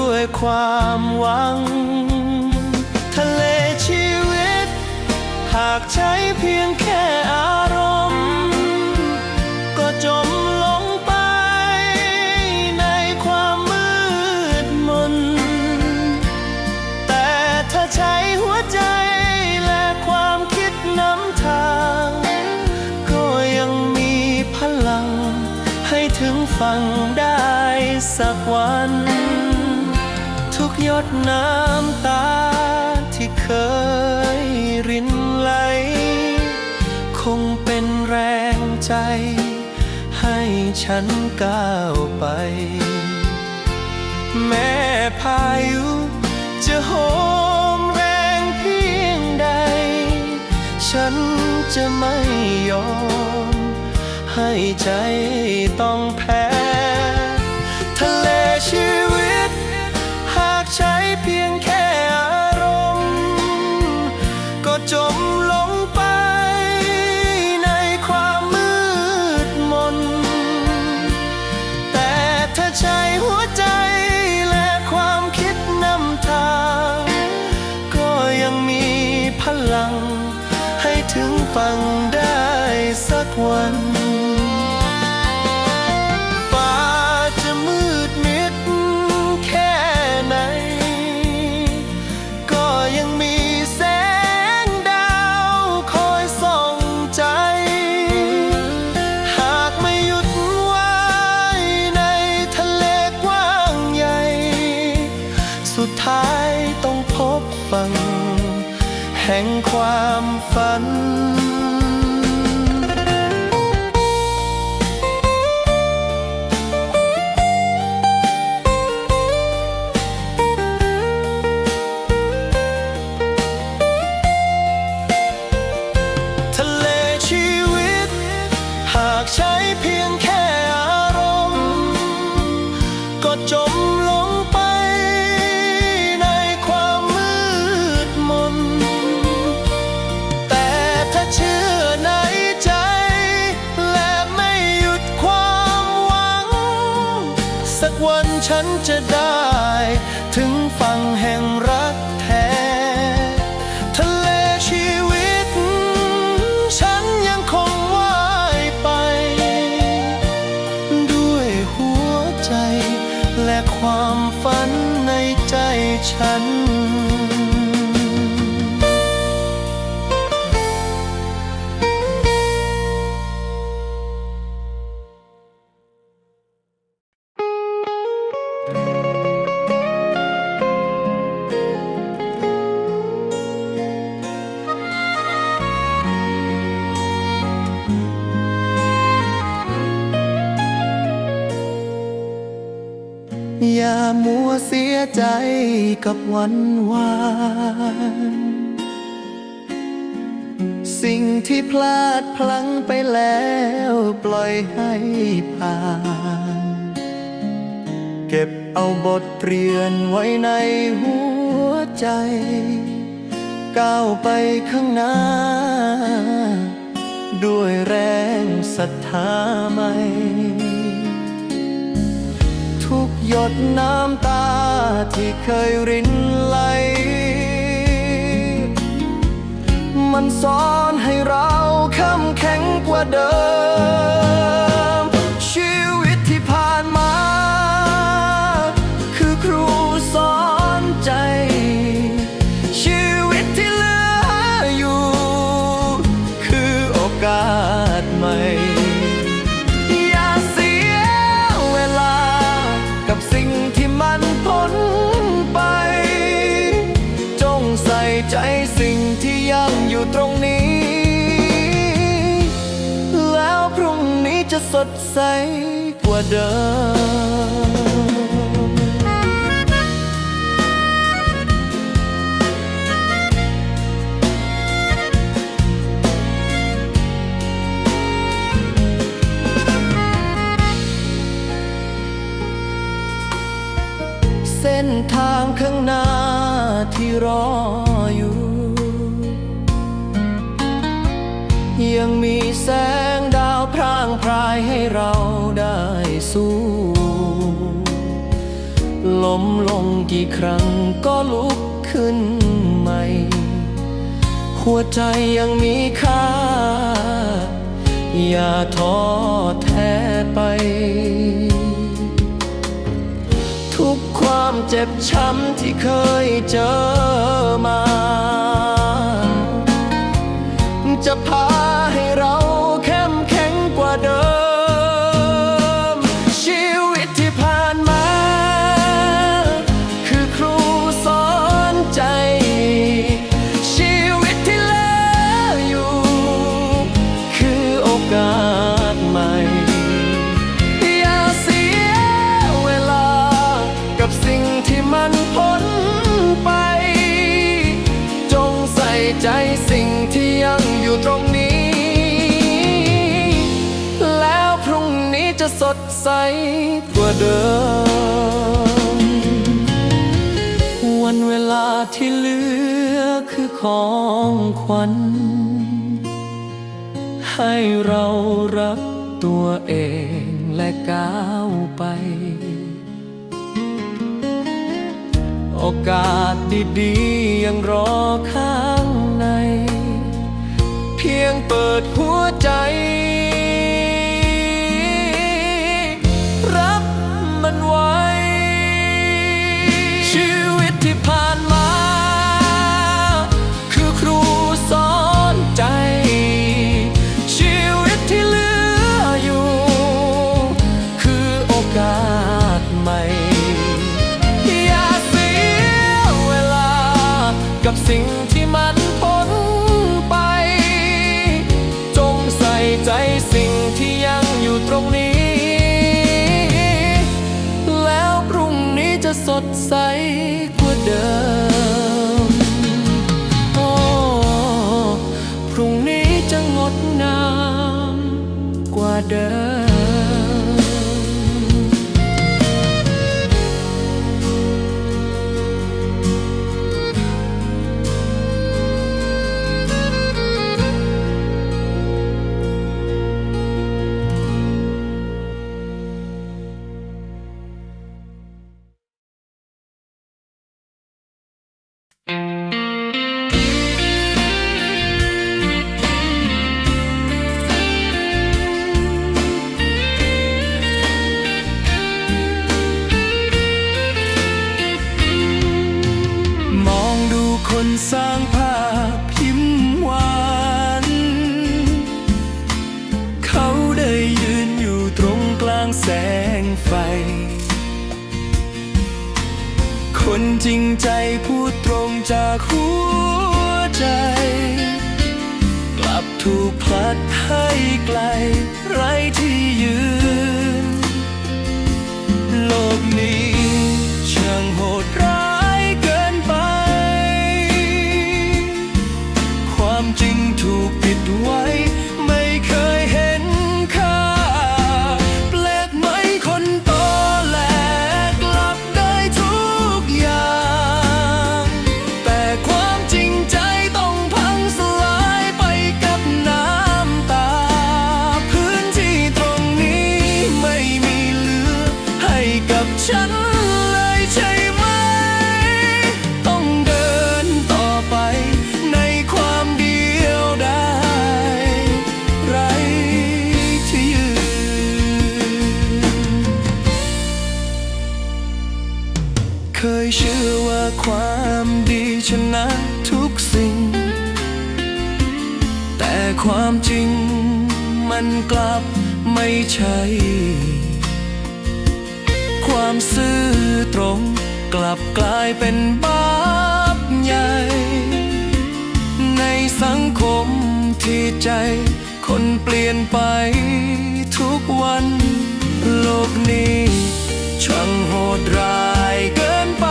ด้วยความหวัง ทะเลชีวิต หากใช้เพียงแค่อารมณ์ ดน้ำตาที่เคยรินไหล คงเป็นแรงใจ ให้ฉันก้าวไป แม้พายุจะโหมแรงเพียงใด ฉันจะไม่ยอม ให้ใจต้องแพ้ สั อย่ามัวเสียใจกับวันวานสิ่งที่พลาดพลั้งไปแล้วปล่อยให้ผ่าน เก็บเอาบทเรียนไว้ในหัวใจ ก้าวไปข้างหน้า ด้วยแรงศรัทธาใหม่ หยดน้ำตาที่เคยรินไหล มันสอนให้เราเข้มแข็งกว่าเดิม ดใสกว่าเดิม เส้นทางข้างหน้าที่รอ กี่ครั้งก็ลุกขึ้นใหม่ หัวใจยังมีค่า อย่าท้อแท้ไป ทุกความเจ็บช้ำที่เคยเจอมา จะพาใใสกว่าเดิม วันเวลาที่เหลือคือของขวัญ ให้เรารักตัวเองและก้าวไป โอกาสดีๆ ยังรอข้างใน เพียงเปิดหัวใจ จะงด สร้างภาพยิ้มหวาน เขาได้ยืนอยู่ตรงกลางแสงไฟ คนจริงใจพูดตรงจากหัวใจ กลับถูกพลัดให้ไกล ไร้ที่ยืน อว่าความดีชนะทุกสิ่ง แต่ความจริงมันกลับไม่ใช่ ความซื่อตรงกลับกลายเป็นบาปใหญ่ ในสังคมที่ใจคนเปลี่ยนไปทุกวันโลกนี้ช่างโหดร้ายเกินไป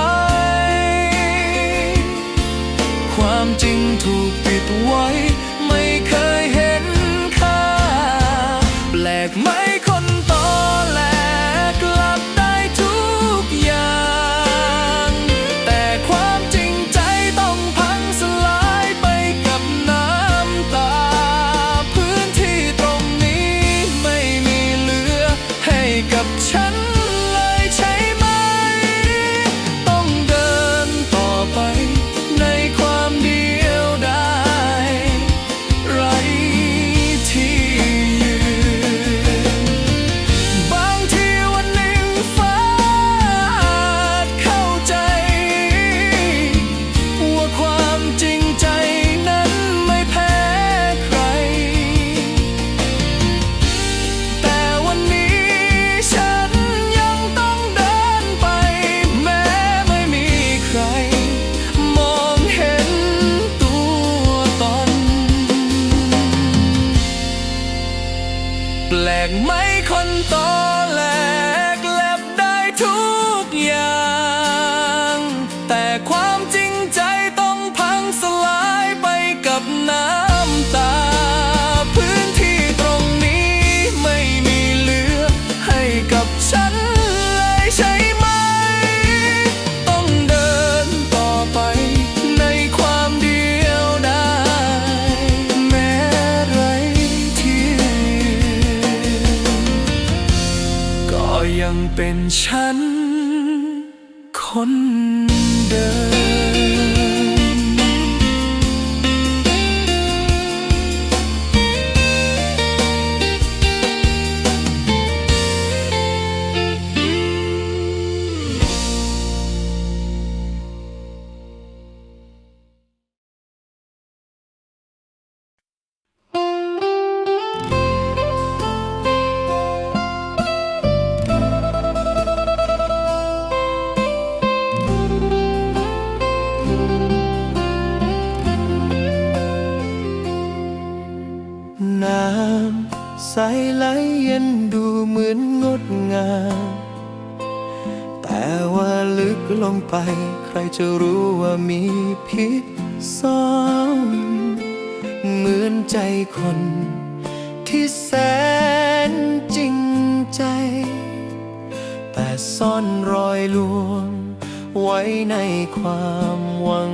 ไว้ ไม่เคยเห็นค่า แปลกไหม ให้กั งไป ใครจะรู้ว่ามีพิษซ่อนเหมือนใจคน ที่แสนจริงใจ แต่ซ่อนรอยลวง ไว้ในความหวัง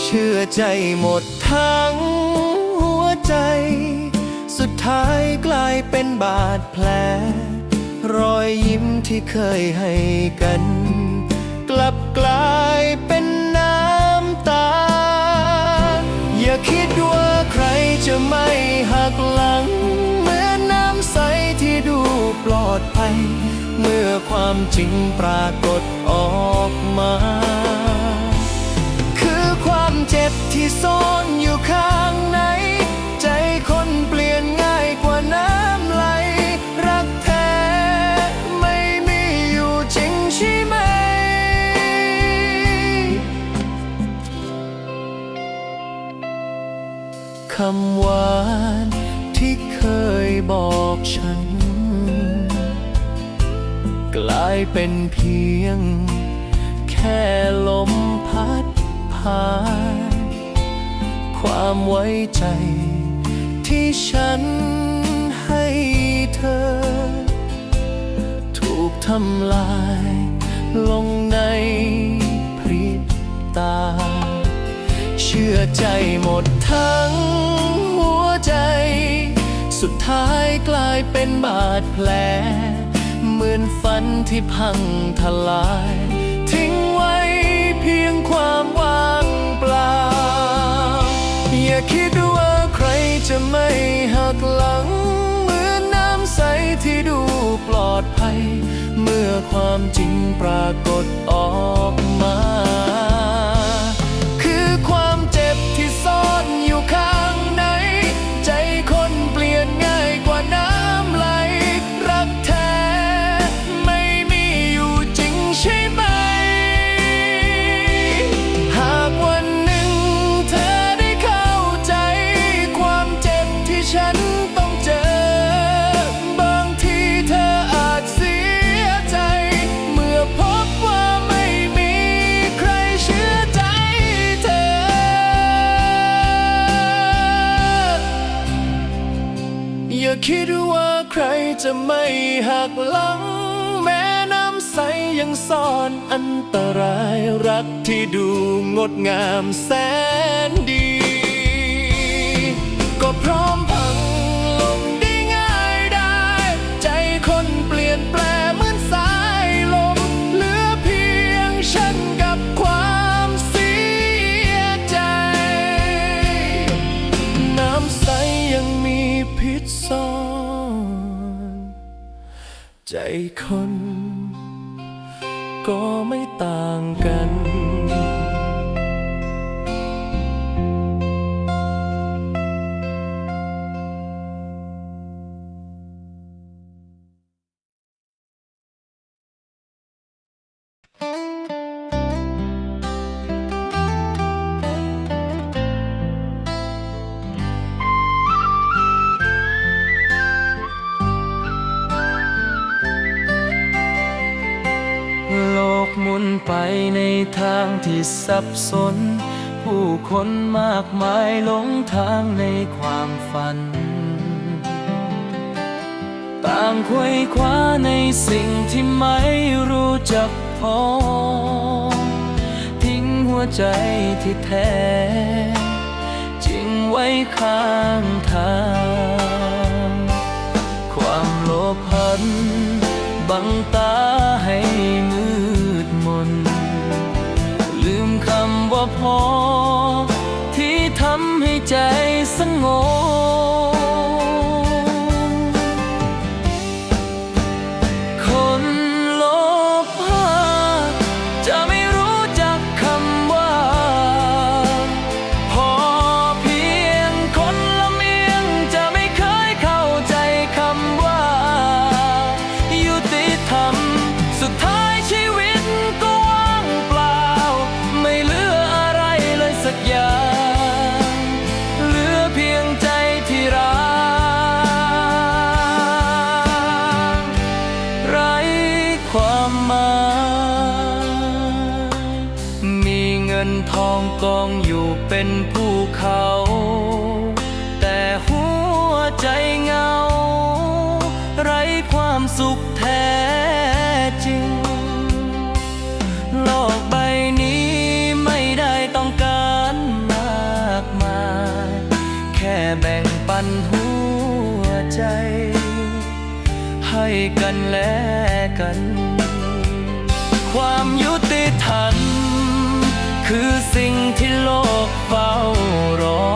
เชื่อใจหมดทั้งหัวใจ สุดท้ายกลายเป็นบาดแผล รอยยิ้มที่เคยให้กัน กลับกลายเป็นน้ำตา อย่าคิดว่าใครจะไม่หักหลัง เหมือนน้ำใสที่ดูปลอดภัย เมื่อความจริงปรากฏออกมา คือความเจ็บที่ซ่อนอยู่ข้างในใจคนายเป็นเพียง แค่ลมพัดผ่าน ความไว้ใจ ที่ฉันให้เธอ ถูกทำลาย ลงในพริบตา เชื่อใจหมดทั้งหัวใจ สุดท้ายกลายเป็นบาดแผล อนฝันที่พังทลาย ทิ้งไว้เพียงความว่างเปล่า อย่าคิดว่าใครจะไม่หักหลัง เหมือนน้ำใสที่ดูปลอดภัย เมื่อความจริงปรากฏออกมา จะไม่หักหลัง แม้น้ำใสยังซ่อนอันตรายรักที่ดูงดงามแสนดี ก็พร้อมพัง ใจคน ก็ไม่ต่างกัน ที่สับสน ผู้คนมากมายหลงทางในความฝัน ต่างควยคว้าในสิ่งที่ไม่รู้จักพอ ทิ้งหัวใจที่แท้ จริงไว้ข้างทาง ความโลภพัน 我。 แบ่งปันหัวใจ ให้กันและกัน ความยุติธรรมคือสิ่งที่โลกเฝ้ารอ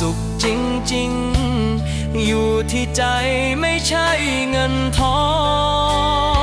สุขจริง ๆ อยู่ที่ใจไม่ใช่เงินทอง